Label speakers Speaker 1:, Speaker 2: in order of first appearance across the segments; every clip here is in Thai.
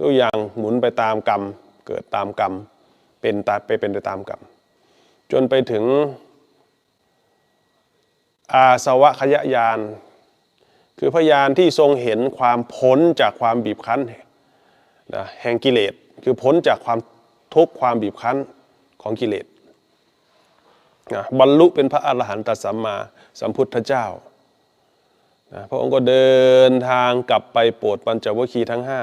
Speaker 1: ทุกอย่างหมุนไปตามกรรม เกิดตามกรรม เป็นตาไปเป็นไปตามกรรม จนไปถึงอาสวะขยญาณคือพยานที่ทรงเห็นความพ้นจากความบีบคั้นนะแห่งกิเลส คือพ้นจากความทุกข์ความบีบคั้นของกิเลสนะบรรลุเป็นพระอรหันตสัมมาสัมพุทธเจ้านะพระองค์ก็เดินทางกลับไปโปรดปัญจวัคคีย์ทั้งห้า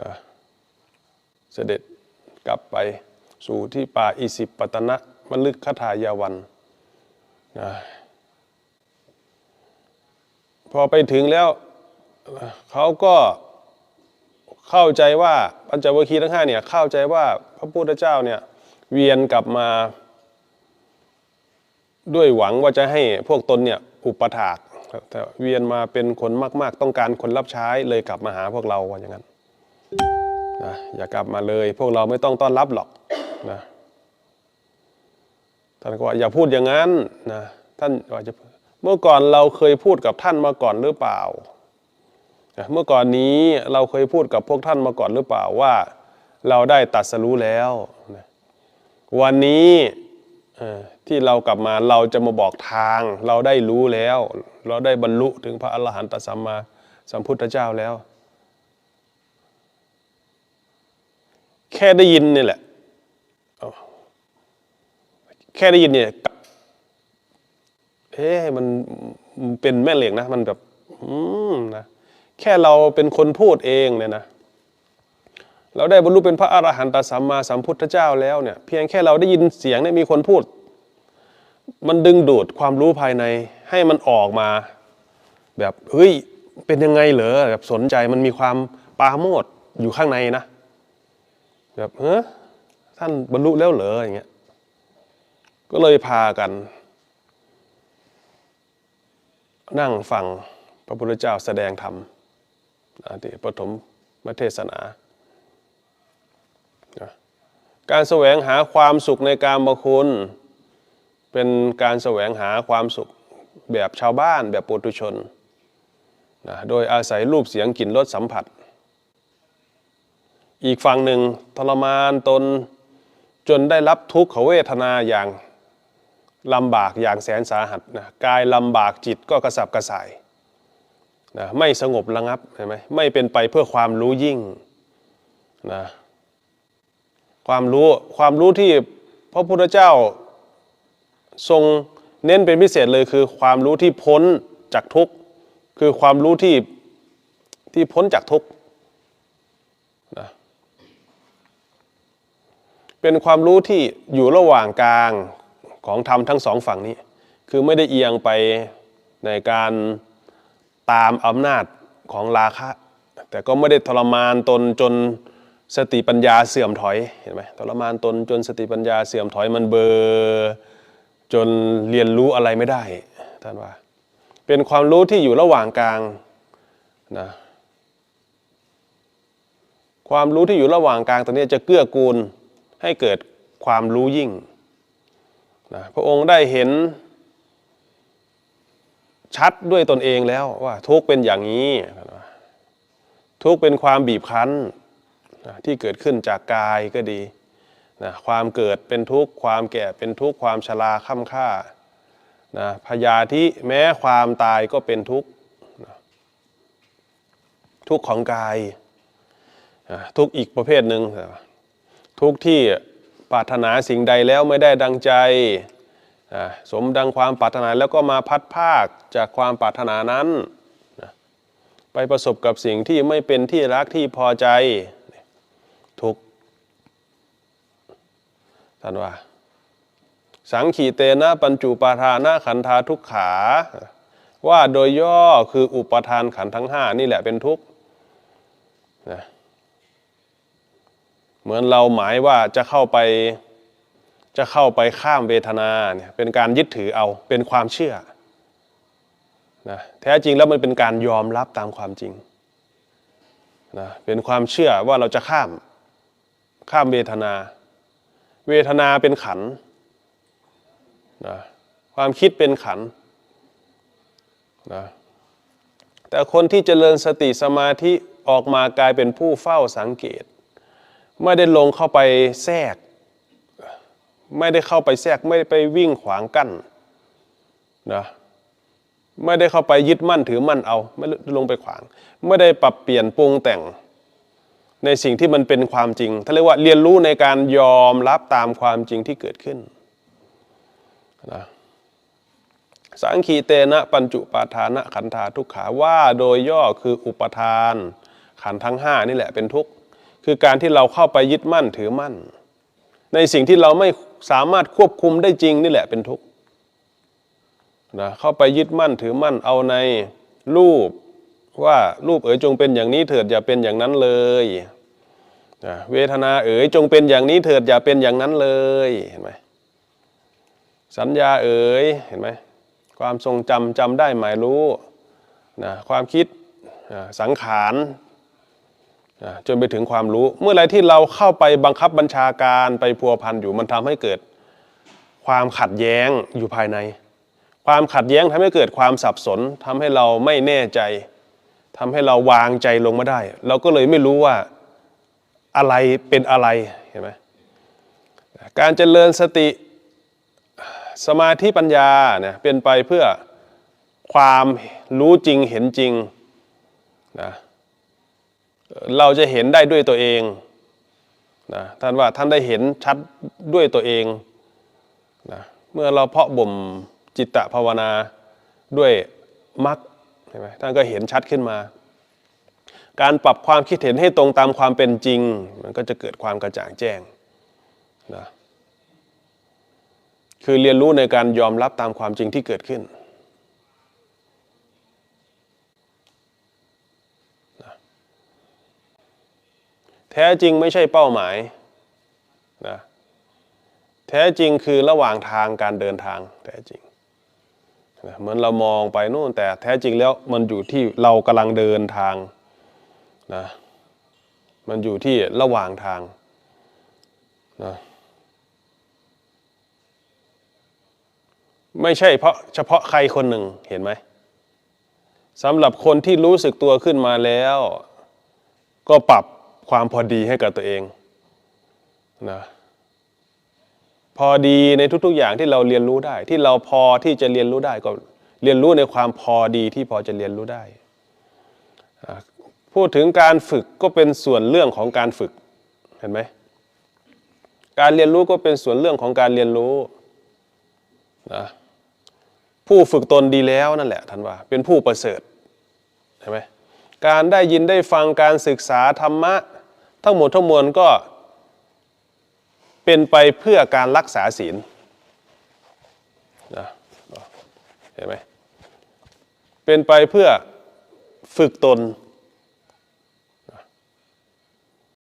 Speaker 1: นะเสด็จกลับไปสู่ที่ป่าอิสิปตนะมลึกคทายาวันนะพอไปถึงแล้วเขาก็เข้าใจว่าปัญจวัคคีย์ทั้งห้าเนี่ยเข้าใจว่าพระพุทธเจ้าเนี่ยเวียนกลับมาด้วยหวังว่าจะให้พวกตนเนี่ยอุปถากแต่เวียนมาเป็นคนมาก ๆ ต้องการคนรับใช้เลยกลับมาหาพวกเราว่าอย่างนั้น นะอย่ากลับมาเลย พวกเราไม่ต้องต้อนรับหรอกนะท่านก็ว่าอย่าพูดอย่างนั้นนะท่านว่าจะเมื่อก่อนเราเคยพูดกับท่านมาก่อนหรือเปล่าเมื่อก่อนนี้เราเคยพูดกับพวกท่านมาก่อนหรือเปล่าว่า เราได้ตัดสรู้แล้ววันนี้ที่เรากลับมาเราจะมาบอกทาง เราได้รู้แล้ว เราได้บรรลุถึงพระอรหันตสัมมาสัมพุทธเจ้าแล้ว แค่ได้ยินนี่แหละแค่ได้ยินเนี่ยเอ๊ะมันเป็นแม่เหล็กนะ มันแบบ อืมนะแค่เราเป็นคนพูดเองเนี่ยนะเราได้บรรลุเป็นพระอรหันตสัมมาสัมพุทธเจ้าแล้วเนี่ย เพียงแค่เราได้ยินเสียงเนี่ยมีคนพูด มันดึงดูดความรู้ภายในให้มันออกมา แบบเฮ้ยเป็นยังไงเหรอแบบสนใจมันมีความปาโมทย์อยู่ข้างในนะ แบบเฮ้ท่านบรรลุแล้วเหรออย่างเงี้ย ก็เลยพากัน นั่งฟังพระพุทธเจ้าแสดงธรรมที่ปฐมมเทศนาการแสวงหาความสุขในการมคุณ เป็นการแสวงหาความสุขแบบชาวบ้านแบบปุถุชนนะโดยอาศัยรูปเสียงกลิ่นรสสัมผัส อีกฝั่งหนึ่งทรมานตนจนได้รับทุกขเวทนาอย่างลำบากอย่างแสนสาหัสนะกายลำบากจิตก็กระสับกระส่ายนะไม่สงบระงับใช่ไหมไม่เป็นไปเพื่อความรู้ยิ่งนะความรู้ความรู้ที่พระพุทธเจ้าทรงเน้นเป็นพิเศษเลยคือความรู้ที่พ้นจากทุกข์คือความรู้ที่ที่พ้นจากทุกข์นะ เป็นความรู้ที่อยู่ระหว่างกลางของธรรมทั้งสองฝั่งนี้ คือไม่ได้เอียงไปในการตามอำนาจของราคะ แต่ก็ไม่ได้ทรมานตนจนสติปัญญาเสื่อมถอยเห็นไหมทรมานตนจนสติปัญญาเสื่อมถอยมันเบอร์จนเรียนรู้อะไรไม่ได้ท่านว่า เป็นความรู้ที่อยู่ระหว่างกลางนะความรู้ที่อยู่ระหว่างกลางตรงนี้จะเกื้อกูล ให้เกิดความรู้ยิ่งนะพระองค์ได้เห็นชัดด้วยตนเองแล้วว่าทุกเป็นอย่างนี้ ทุกเป็นความบีบคั้นนะที่เกิดขึ้นจากกายก็ดีนะความเกิดเป็นทุกข์ความแก่เป็นทุกข์ความชราค่ำค่านะพยาธิแม้ความตายก็เป็นทุกข์นะทุกข์ของกายนะทุกข์อีกประเภทหนึ่ง ทุกที่ปรารถนาสิ่งใดแล้วไม่ได้ดังใจ สมดังความปรารถนาแล้วก็มาพัดภาคจากความปรารถนานั้น ไปประสบกับสิ่งที่ไม่เป็นที่รักที่พอใจทุกท่านว่า สังขีเตนะปัญจุปาทานะขันธาทุกขา ว่าโดยย่อคืออุปทานขันทั้งห้านี่แหละเป็นทุกข์นะ เหมือนเราหมายว่าจะเข้าไปจะเข้าไปข้ามเวทนาเนี่ยเป็นการยึดถือเอาเป็นความเชื่อนะแท้จริงแล้วมันเป็นการยอมรับตามความจริงนะเป็นความเชื่อว่าเราจะข้ามข้ามเวทนา เวทนาเป็นขันนะความคิดเป็นขันนะแต่คนที่เจริญสติสมาธิออกมากลายเป็นผู้เฝ้าสังเกต ไม่ได้ลงเข้าไปแทรก ไม่ได้เข้าไปแทรกไม่ได้ไปวิ่งขวางกั้นนะไม่ได้เข้าไปยึดมั่นถือมั่นเอา ไม่ลงไปขวาง ไม่ได้ปรับเปลี่ยนปรุงแต่ง ในสิ่งที่มันเป็นความจริงถ้าเรียกว่าเรียนรู้ในการยอมรับตามความจริงที่เกิดขึ้นนะสังคีเตนะปัญจุปาทานะขันธาทุกขาว่าโดยย่อคืออุปทาน ขันทั้งห้านี่แหละเป็นทุกข์ คือการที่เราเข้าไปยึดมั่นถือมั่น ในสิ่งที่เราไม่สามารถควบคุมได้จริงนี่แหละเป็นทุกข์นะเข้าไปยึดมั่นถือมั่นเอาในรูปว่ารูปเอ๋ยจงเป็นอย่างนี้เถิดอย่าเป็นอย่างนั้นเลยนะเวทนาเอ๋ยจงเป็นอย่างนี้เถิดอย่าเป็นอย่างนั้นเลยเห็นไหมสัญญาเอ๋ยเห็นไหมความทรงจำจำได้หมายรู้นะความคิดสังขาร จนไปถึงความรู้ เมื่อไรที่เราเข้าไปบังคับบัญชาการไปพัวพันอยู่มันทำให้เกิด ความขัดแย้งอยู่ภายใน ความขัดแย้งทำให้เกิดความสับสนทำให้เราไม่แน่ใจทำให้เราวางใจลงไมาได้ เราก็เลยไม่รู้ว่าอะไรเป็นอะไรเห็นไหมการเจริญสติสมาธิปัญญาเนี่ยเป็นไปเพื่อความรู้จริงเห็นจริงนะ เราจะเห็นได้ด้วยตัวเองนะท่านว่าท่านได้เห็นชัดด้วยตัวเองนะเมื่อเราเพาะบ่มจิตตภาวนาด้วยมรรคใช่ไหมท่านก็เห็นชัดขึ้นมา การปรับความคิดเห็นให้ตรงตามความเป็นจริง มันก็จะเกิดความกระจ่างแจ้งนะคือเรียนรู้ในการยอมรับตามความจริงที่เกิดขึ้น แท้จริงไม่ใช่เป้าหมายนะแท้จริงคือระหว่างทางการเดินทางแท้จริงนะเหมือนเรามองไปนู่นแต่แท้จริงแล้วมันอยู่ที่เรากำลังเดินทางนะมันอยู่ที่ระหว่างทางนะไม่ใช่เพราะเฉพาะใครคนหนึ่งเห็นไหมสำหรับคนที่รู้สึกตัวขึ้นมาแล้ว ก็ปรับ ความพอดีให้กับตัวเองนะพอดีในทุก ๆ อย่างที่เราเรียนรู้ได้ ที่เราพอที่จะเรียนรู้ได้ก็เรียนรู้ในความพอดีที่พอจะเรียนรู้ได้ พูดถึงการฝึกก็เป็นส่วนเรื่องของการฝึกเห็นไหมการเรียนรู้ก็เป็นส่วนเรื่องของการเรียนรู้นะผู้ฝึกตนดีแล้วนั่นแหละท่านว่า เป็นผู้ประเสริฐเห็นไหมการได้ยินได้ฟังการศึกษาธรรมะ ทั้งหมดทั้งมวลก็เป็นไปเพื่อการรักษาศีลนะเห็นไหมเป็นไปเพื่อฝึกตน